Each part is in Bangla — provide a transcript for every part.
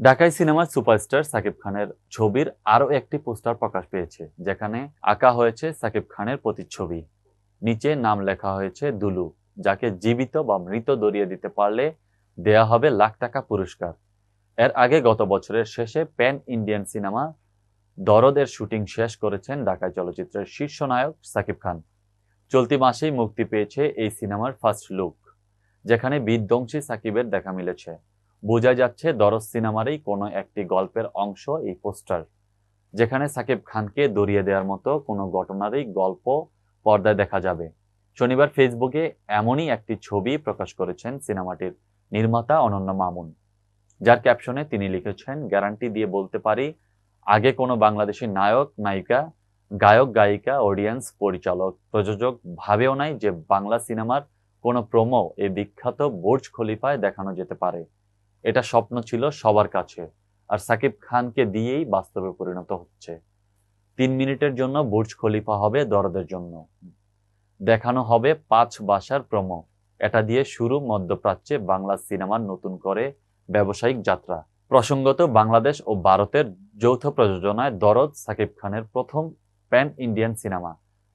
ঢাকাই সিনেমার সুপারস্টার সাকিব খানের ছবির আরও একটি পোস্টার প্রকাশ পেয়েছে, যেখানে আঁকা হয়েছে সাকিব খানের প্রতিচ্ছবি। নিচে নাম লেখা হয়েছে দুলু, যাকে জীবিত বা মৃত দরিয়ে দিতে পারলে দেয়া হবে লাখ টাকা পুরস্কার। এর আগে গত বছরের শেষে প্যান ইন্ডিয়ান সিনেমা দরদের শুটিং শেষ করেছেন ঢাকায় চলচ্চিত্রের শীর্ষ নায়ক সাকিব খান। চলতি মাসেই মুক্তি পেয়েছে এই সিনেমার ফার্স্ট লুক, যেখানে বিধ্বংসী সাকিবের দেখা মিলেছে। বোঝা যাচ্ছে দরজ সিনেমারই কোনো একটি গল্পের অংশ এই পোস্টার, যেখানে সাকিব খানকে দরিয়ে দেওয়ার মতো কোনো ঘটনারই গল্প পর্দায় দেখা যাবে। শনিবার ফেসবুকে এমনই একটি ছবি প্রকাশ করেছেন সিনেমাটির নির্মাতা অনন্য মামুন, যার ক্যাপশনে তিনি লিখেছেন, গ্যারান্টি দিয়ে বলতে পারি, আগে কোনো বাংলাদেশি নায়ক, নায়িকা, গায়ক, গায়িকা, অডিয়েন্স, পরিচালক, প্রযোজক ভাবেও নাই যে বাংলা সিনেমার কোনো প্রোমো এই বিখ্যাত বুর্জ খলিফায় দেখানো যেতে পারে। এটা স্বপ্ন ছিল সবার কাছে। আর সাকিব খানকে দিয়েই বাস্তবে পরিণত হচ্ছে। তিন মিনিটের জন্য বুর্জ খলিফা হবে দরদের জন্য। দেখানো হবে পাঁচ বাসার প্রমো। এটা দিয়ে শুরু মধ্যপ্রাচ্যে বাংলা সিনেমার নতুন করে ব্যবসায়িক যাত্রা। প্রসঙ্গত বাংলাদেশ ও ভারতের যৌথ প্রযোজনায় দরদ সাকিব খানের প্রথম প্যান ইন্ডিয়ান সিনেমা।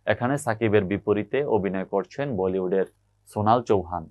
এখানে সাকিবের বিপরীতে অভিনয় করছেন বলিউডের সোনাল চৌহান।